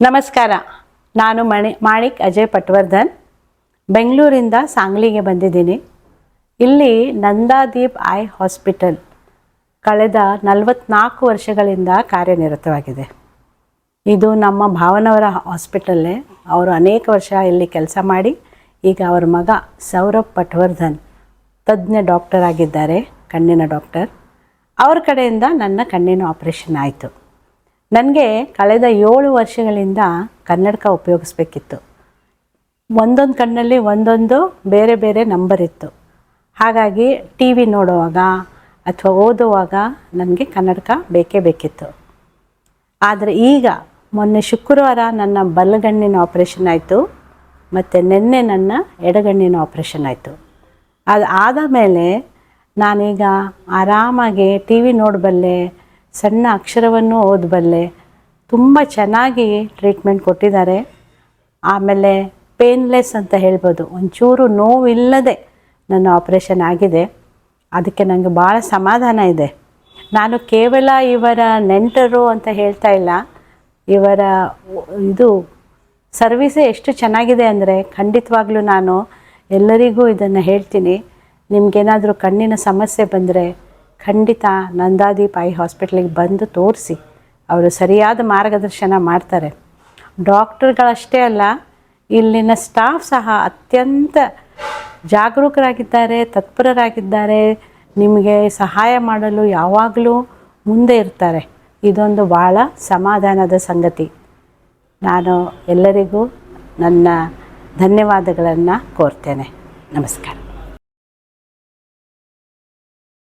ನಮಸ್ಕಾರ. ನಾನು ಮಣಿ, ಮಾಣಿಕ್ ಅಜಯ್ ಪಟ್ವರ್ಧನ್. ಬೆಂಗಳೂರಿಂದ ಸಾಂಗ್ಲಿಗೆ ಬಂದಿದ್ದೀನಿ. ಇಲ್ಲಿ ನಂದಾದೀಪ್ ಐ ಹಾಸ್ಪಿಟಲ್ ಕಳೆದ ನಲವತ್ನಾಲ್ಕು ವರ್ಷಗಳಿಂದ ಕಾರ್ಯನಿರತವಾಗಿದೆ. ಇದು ನಮ್ಮ ಭಾವನವರ ಹಾಸ್ಪಿಟಲ್ಲೇ. ಅವರು ಅನೇಕ ವರ್ಷ ಇಲ್ಲಿ ಕೆಲಸ ಮಾಡಿ, ಈಗ ಅವರ ಮಗ ಸೌರಭ್ ಪಟ್ವರ್ಧನ್ ತಜ್ಞ ಡಾಕ್ಟರ್ ಆಗಿದ್ದಾರೆ, ಕಣ್ಣಿನ ಡಾಕ್ಟರ್. ಅವ್ರ ಕಡೆಯಿಂದ ನನ್ನ ಕಣ್ಣಿನ ಆಪರೇಷನ್ ಆಯಿತು. ನನಗೆ ಕಳೆದ ಏಳು ವರ್ಷಗಳಿಂದ ಕನ್ನಡಕ ಉಪಯೋಗಿಸ್ಬೇಕಿತ್ತು. ಒಂದೊಂದು ಕಣ್ಣಲ್ಲಿ ಒಂದೊಂದು ಬೇರೆ ಬೇರೆ ನಂಬರ್ ಇತ್ತು. ಹಾಗಾಗಿ ಟಿ ವಿ ನೋಡುವಾಗ ಅಥವಾ ಓದುವಾಗ ನನಗೆ ಕನ್ನಡಕ ಬೇಕೇ ಬೇಕಿತ್ತು. ಆದರೆ ಈಗ ಮೊನ್ನೆ ಶುಕ್ರವಾರ ನನ್ನ ಬಲಗಣ್ಣಿನ ಆಪ್ರೇಷನ್ ಆಯಿತು, ಮತ್ತು ನಿನ್ನೆ ನನ್ನ ಎಡಗಣ್ಣಿನ ಆಪ್ರೇಷನ್ ಆಯಿತು. ಅದು ಆದ ಮೇಲೆ ನಾನೀಗ ಆರಾಮಾಗಿ ಟಿ ವಿ ನೋಡಬಲ್ಲೆ ಸಣ್ಣ ಅಕ್ಷರವನ್ನು ಓದಬಲ್ಲೆ. ತುಂಬ ಚೆನ್ನಾಗಿ ಟ್ರೀಟ್ಮೆಂಟ್ ಕೊಟ್ಟಿದ್ದಾರೆ. ಆಮೇಲೆ ಪೇನ್ಲೆಸ್ ಅಂತ ಹೇಳ್ಬೋದು. ಒಂಚೂರು ನೋವಿಲ್ಲದೆ ನನ್ನ ಆಪ್ರೇಷನ್ ಆಗಿದೆ. ಅದಕ್ಕೆ ನನಗೆ ಭಾಳ ಸಮಾಧಾನ ಇದೆ. ನಾನು ಕೇವಲ ಇವರ ನೆಂಟರು ಅಂತ ಹೇಳ್ತಾ ಇಲ್ಲ. ಇವರ ಇದು ಸರ್ವಿಸೇ ಎಷ್ಟು ಚೆನ್ನಾಗಿದೆ ಅಂದರೆ ಖಂಡಿತವಾಗ್ಲೂ ನಾನು ಎಲ್ಲರಿಗೂ ಇದನ್ನು ಹೇಳ್ತೀನಿ. ನಿಮಗೇನಾದರೂ ಕಣ್ಣಿನ ಸಮಸ್ಯೆ ಬಂದರೆ ಖಂಡಿತ ನಂದಾದೀಪ್ ಐ ಹಾಸ್ಪಿಟ್ಲಿಗೆ ಬಂದು ತೋರಿಸಿ. ಅವರು ಸರಿಯಾದ ಮಾರ್ಗದರ್ಶನ ಮಾಡ್ತಾರೆ. ಡಾಕ್ಟರ್ಗಳಷ್ಟೇ ಅಲ್ಲ, ಇಲ್ಲಿನ ಸ್ಟಾಫ್ ಸಹ ಅತ್ಯಂತ ಜಾಗರೂಕರಾಗಿದ್ದಾರೆ, ತತ್ಪರರಾಗಿದ್ದಾರೆ. ನಿಮಗೆ ಸಹಾಯ ಮಾಡಲು ಯಾವಾಗಲೂ ಮುಂದೆ ಇರ್ತಾರೆ. ಇದೊಂದು ಭಾಳ ಸಮಾಧಾನದ ಸಂಗತಿ. ನಾನು ಎಲ್ಲರಿಗೂ ನನ್ನ ಧನ್ಯವಾದಗಳನ್ನು ಕೋರ್ತೇನೆ. ನಮಸ್ಕಾರ.